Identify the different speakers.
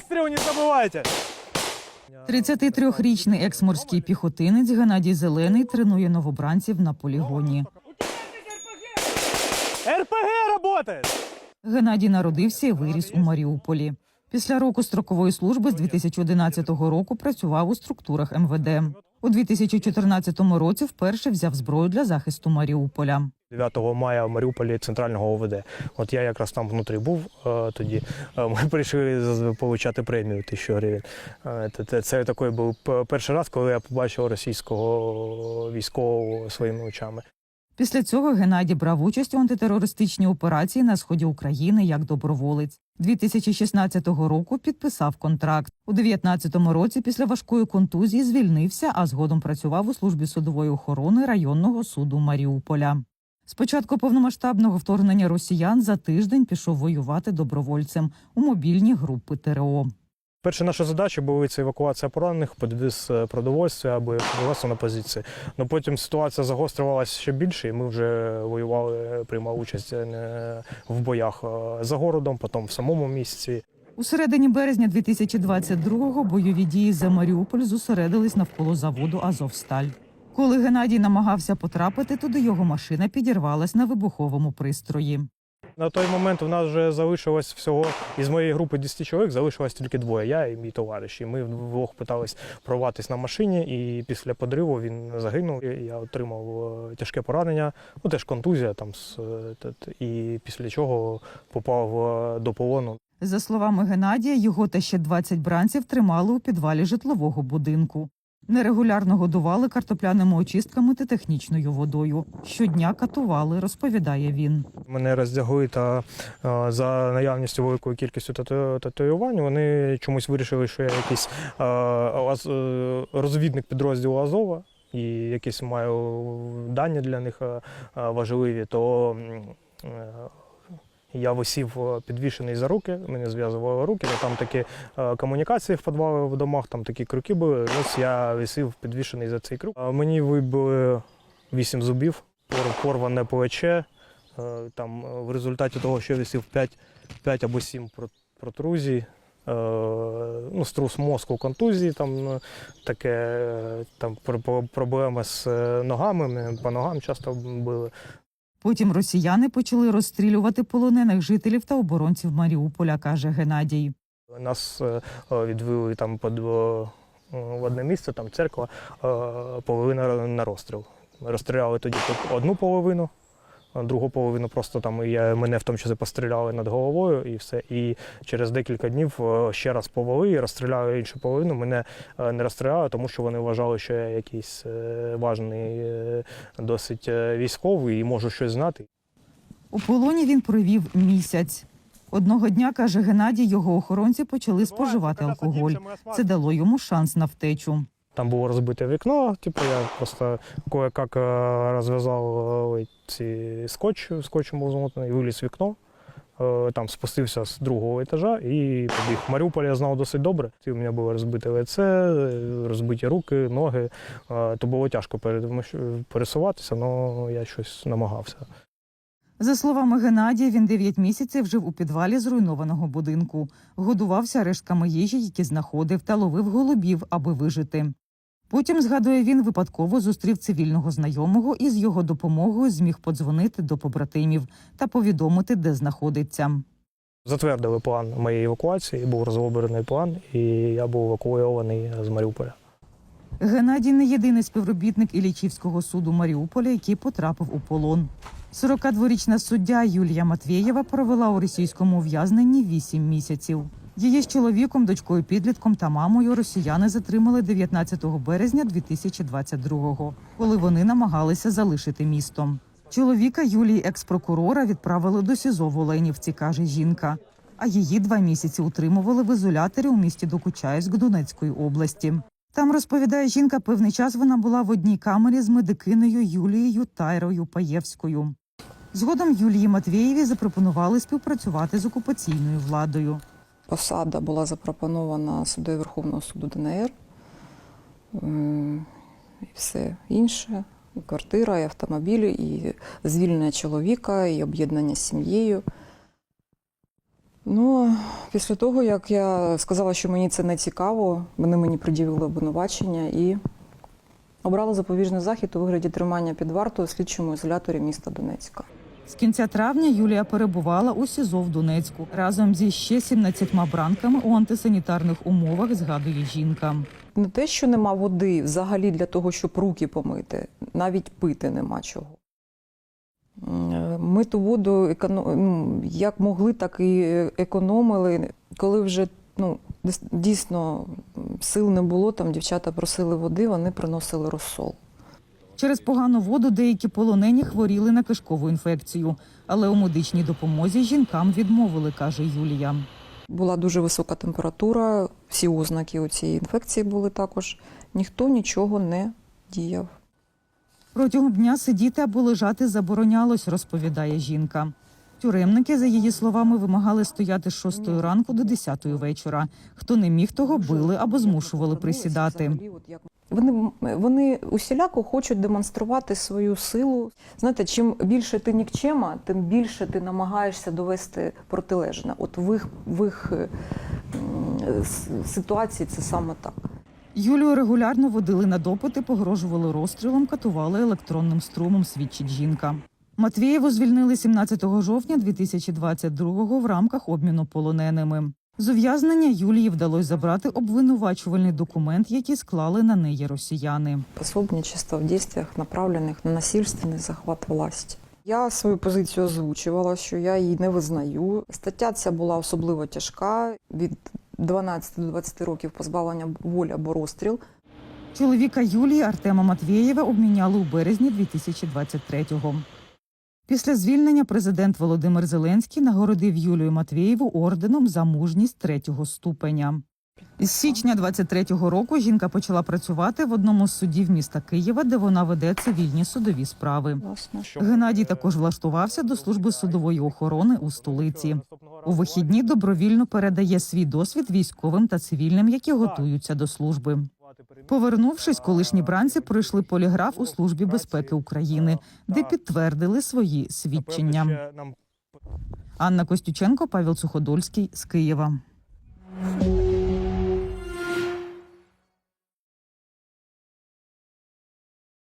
Speaker 1: Постріл не забувайте!
Speaker 2: 33-річний екс-морський піхотинець Геннадій Зелений тренує новобранців на полігоні.
Speaker 1: РПГ працює!
Speaker 2: Геннадій народився і виріс у Маріуполі. Після року строкової служби з 2011 року працював у структурах МВД. У 2014 році вперше взяв зброю для захисту Маріуполя.
Speaker 1: 9 мая в Маріуполі центрального ОВД. От я якраз там внутрі був е, тоді. Е, Ми прийшли получати премію тисячу гривень. Е, Це, це такий був перший раз, коли я побачив російського військового своїми очами.
Speaker 2: Після цього Геннадій брав участь у антитерористичній операції на сході України як доброволець. 2016 року підписав контракт. У 2019 році після важкої контузії звільнився, а згодом працював у службі судової охорони районного суду Маріуполя. З початку повномасштабного вторгнення росіян за тиждень пішов воювати добровольцем у мобільні групи ТРО.
Speaker 1: Перша наша задача була це евакуація поранених, підвіз е, продовольствя або вивезти на позиції. Ну потім ситуація загострювалася ще більше, і ми вже воювали, приймали участь е, в боях е, за городом, потім в самому місці.
Speaker 2: У середині березня 2022-го бойові дії за Маріуполь зосередились навколо заводу Азовсталь. Коли Геннадій намагався потрапити, туди його машина підірвалась на вибуховому пристрої.
Speaker 1: На той момент у нас вже залишилось всього із моєї групи 10 чоловік, залишилось тільки двоє. Я і мій товариш. І ми вдвох питались прорватися на машині. І після подриву він загинув. Я отримав е, тяжке поранення, ну теж контузія там е, і після чого попав е, до полону.
Speaker 2: За словами Геннадія, його та ще 20 бранців тримали у підвалі житлового будинку. Нерегулярно годували картопляними очистками та технічною водою. Щодня катували, розповідає він.
Speaker 1: Мене роздягли та за наявністю великої кількості тату- татуювань. Вони чомусь вирішили, що я якийсь е, розвідник підрозділу Азова і якісь маю дані для них важливі, то е, я висів е, підвішений за руки, мене зв'язували руки, ну, там такі е, комунікації в підвалі в домах, там такі крюки були. Ось я висів підвішений за цей крюк. А Мені вибили вісім зубів, порване плече. Е, Там е, в результаті того, що я висів 5, 5 або 7 протрузій, е, ну, струс мозку, контузії, там е, таке, е, там пр- пр- проблеми з е, ногами, по ногам часто били.
Speaker 2: Потім росіяни почали розстрілювати полонених жителів та оборонців Маріуполя, каже Геннадій.
Speaker 1: Нас е, е, відвели там під, е, в одне місце, там церква, половина на розстріл. Розстріляли тоді одну половину, другу половину просто там і я, мене в тому числі постріляли над головою і все. І через декілька днів е, ще раз повели і розстріляли іншу половину. Мене е, не розстріляли, тому що вони вважали, що я якийсь е, важний, досить військовий і можу щось знати.
Speaker 2: У полоні він провів місяць. Одного дня, каже Геннадій, його охоронці почали споживати алкоголь. Це дало йому шанс на втечу.
Speaker 1: Там було розбите вікно, типу я просто кое-как е, розв'язав е, ці скотч, скотчем був замотаний, виліз вікно. Е, Там спустився з другого етажа і побіг. Маріуполь я знав досить добре. У мене було розбите лице, розбиті руки, ноги. То було тяжко пересуватися, але я щось намагався.
Speaker 2: За словами Геннадія, він 9 місяців жив у підвалі зруйнованого будинку, годувався рештками їжі, які знаходив, та ловив голубів, аби вижити. Потім, згадує він, випадково зустрів цивільного знайомого і з його допомогою зміг подзвонити до побратимів та повідомити, де знаходиться.
Speaker 1: Затвердили план моєї евакуації, був розроблений план, і я був евакуйований з Маріуполя.
Speaker 2: Геннадій не єдиний співробітник Іллічівського суду Маріуполя, який потрапив у полон. 42-річна суддя Юлія Матвєєва провела у російському ув'язненні 8 місяців. Її з чоловіком, дочкою підлітком та мамою росіяни затримали 19 березня 2022-го, коли вони намагалися залишити місто. Чоловіка Юлії екс-прокурора відправили до СІЗО в Оленівці, каже жінка. А її два місяці утримували в ізоляторі у місті Докучаївськ Донецької області. Там розповідає жінка, певний час вона була в одній камері з медикинею Юлією Тайрою Паєвською. Згодом Юлії Матвєєві запропонували співпрацювати з окупаційною владою.
Speaker 3: Посада була запропонована суддею Верховного суду ДНР. І все інше. І квартира, і автомобіль, і звільнення чоловіка, і об'єднання з сім'єю. Ну, після того, як я сказала, що мені це не цікаво, вони мені пред'явили обвинувачення і обрали запобіжний захід у вигляді тримання під вартою у слідчому ізоляторі міста Донецька.
Speaker 2: З кінця травня Юлія перебувала у СІЗО в Донецьку разом зі ще 17 бранками у антисанітарних умовах, згадує жінка.
Speaker 3: Не те, що нема води взагалі для того, щоб руки помити, навіть пити нема чого. М, Ми ту воду еконо- ну, як могли, так і економили. Коли вже ну, дійсно сил не було, там дівчата просили води, вони приносили розсол.
Speaker 2: Через погану воду деякі полонені хворіли на кишкову інфекцію, але у медичній допомозі жінкам відмовили, каже Юлія.
Speaker 3: Була дуже висока температура, всі ознаки у цієї інфекції були також. Ніхто нічого не діяв.
Speaker 2: Протягом дня сидіти або лежати заборонялось, розповідає жінка. Тюремники, за її словами, вимагали стояти з 6 ранку до 10 вечора. Хто не міг, того били або змушували присідати.
Speaker 3: Вони, вони усіляко хочуть демонструвати свою силу. Знаєте, чим більше ти нікчема, тим більше ти намагаєшся довести протилежне. От в їх, в їх е, с- ситуації це саме так.
Speaker 2: Юлію регулярно водили на допити, погрожували розстрілом, катували електронним струмом, свідчить жінка. Матвієву звільнили 17 жовтня 2022-го в рамках обміну полоненими. З ув'язнення Юлії вдалося забрати обвинувачувальний документ, який склали на неї росіяни.
Speaker 3: Пособничество в дійствах, направлених на насильственний захват власті. Я свою позицію озвучувала, що я її не визнаю. Стаття ця була особливо тяжка від 12 до 20 років позбавлення волі або розстріл.
Speaker 2: Чоловіка Юлії Артема Матвєєва обміняли у березні 2023-го. Після звільнення президент Володимир Зеленський нагородив Юлію Матвєєву орденом за мужність третього ступеня. З січня 23-го року жінка почала працювати в одному з судів міста Києва, де вона веде цивільні судові справи. Геннадій також влаштувався до служби судової охорони у столиці. У вихідні добровільно передає свій досвід військовим та цивільним, які готуються до служби. Повернувшись, колишні бранці пройшли поліграф у службі безпеки України, де підтвердили свої свідчення. Анна Костюченко, Павел Суходольський з Києва.